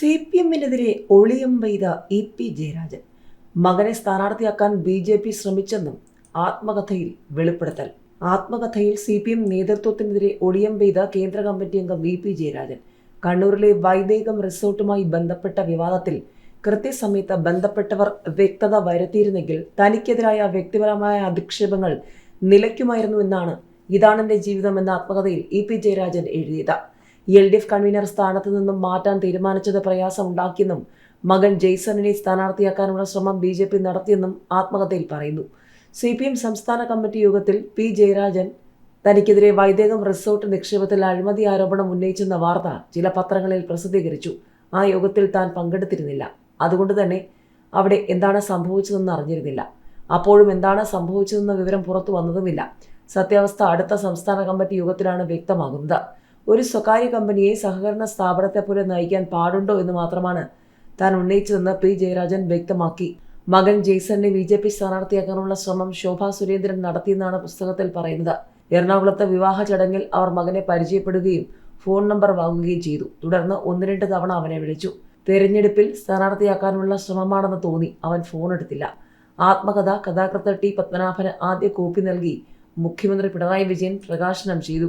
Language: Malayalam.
സി പി എമ്മിനെതിരെ ഒളിയം പെയ്ത ഇ പി ജയരാജൻ. മകനെ സ്ഥാനാർത്ഥിയാക്കാൻ ബി ജെ പി ശ്രമിച്ചെന്നും ആത്മകഥയിൽ വെളിപ്പെടുത്തൽ. ആത്മകഥയിൽ സി പി എം നേതൃത്വത്തിനെതിരെ ഒളിയം പെയ്ത കേന്ദ്ര കമ്മിറ്റി അംഗം വി പി ജയരാജൻ. കണ്ണൂരിലെ വൈദേകം റിസോർട്ടുമായി ബന്ധപ്പെട്ട വിവാദത്തിൽ കൃത്യസമയത്ത് ബന്ധപ്പെട്ടവർ വ്യക്തത വരുത്തിയിരുന്നെങ്കിൽ തനിക്കെതിരായ വ്യക്തിപരമായ അധിക്ഷേപങ്ങൾ നിലയ്ക്കുമായിരുന്നു എന്നാണ് ഇതാണെന്റെ ജീവിതം എന്ന ആത്മകഥയിൽ ഇ പി ജയരാജൻ എഴുതിയത്. എൽ ഡി എഫ് കൺവീനർ സ്ഥാനത്ത് നിന്നും മാറ്റാൻ തീരുമാനിച്ചത് പ്രയാസമുണ്ടാക്കിയെന്നും മകൻ ജെയ്സണിനെ സ്ഥാനാർത്ഥിയാക്കാനുള്ള ശ്രമം ബി ജെ പി നടത്തിയെന്നും ആത്മകഥയിൽ പറയുന്നു. സി പി എം സംസ്ഥാന കമ്മിറ്റി യോഗത്തിൽ പി ജയരാജൻ തനിക്കെതിരെ വൈദേകം റിസോർട്ട് നിക്ഷേപത്തിൽ അഴിമതി ആരോപണം ഉന്നയിച്ചെന്ന വാർത്ത ചില പത്രങ്ങളിൽ പ്രസിദ്ധീകരിച്ചു. ആ യോഗത്തിൽ താൻ പങ്കെടുത്തിരുന്നില്ല. അതുകൊണ്ട് തന്നെ അവിടെ എന്താണ് സംഭവിച്ചതെന്ന് അറിഞ്ഞിരുന്നില്ല. അപ്പോഴും എന്താണ് സംഭവിച്ചതെന്ന വിവരം പുറത്തു വന്നതുമില്ല. സത്യാവസ്ഥ അടുത്ത സംസ്ഥാന കമ്മിറ്റി യോഗത്തിലാണ് വ്യക്തമാകുന്നത്. ഒരു സ്വകാര്യ കമ്പനിയെ സഹകരണ സ്ഥാപനത്തെ പോലെ നയിക്കാൻ പാടുണ്ടോ എന്ന് മാത്രമാണ് താൻ ഉന്നയിച്ചതെന്ന് പി ജയരാജൻ വ്യക്തമാക്കി. മകൻ ജെയ്സണിനെ ബി ജെ പി സ്ഥാനാർത്ഥിയാക്കാനുള്ള ശ്രമം ശോഭാ സുരേന്ദ്രൻ നടത്തിയെന്നാണ് പുസ്തകത്തിൽ പറയുന്നത്. എറണാകുളത്തെ വിവാഹ ചടങ്ങിൽ അവർ മകനെ പരിചയപ്പെടുകയും ഫോൺ നമ്പർ വാങ്ങുകയും ചെയ്തു. തുടർന്ന് ഒന്ന് രണ്ട് തവണ അവനെ വിളിച്ചു. തെരഞ്ഞെടുപ്പിൽ സ്ഥാനാർത്ഥിയാക്കാനുള്ള ശ്രമമാണെന്ന് തോന്നി. അവൻ ഫോൺ എടുത്തില്ല. ആത്മകഥ കഥാകൃത്ത് ടി പത്മനാഭന് ആദ്യ കോപ്പി നൽകി മുഖ്യമന്ത്രി പിണറായി വിജയൻ പ്രകാശനം ചെയ്തു.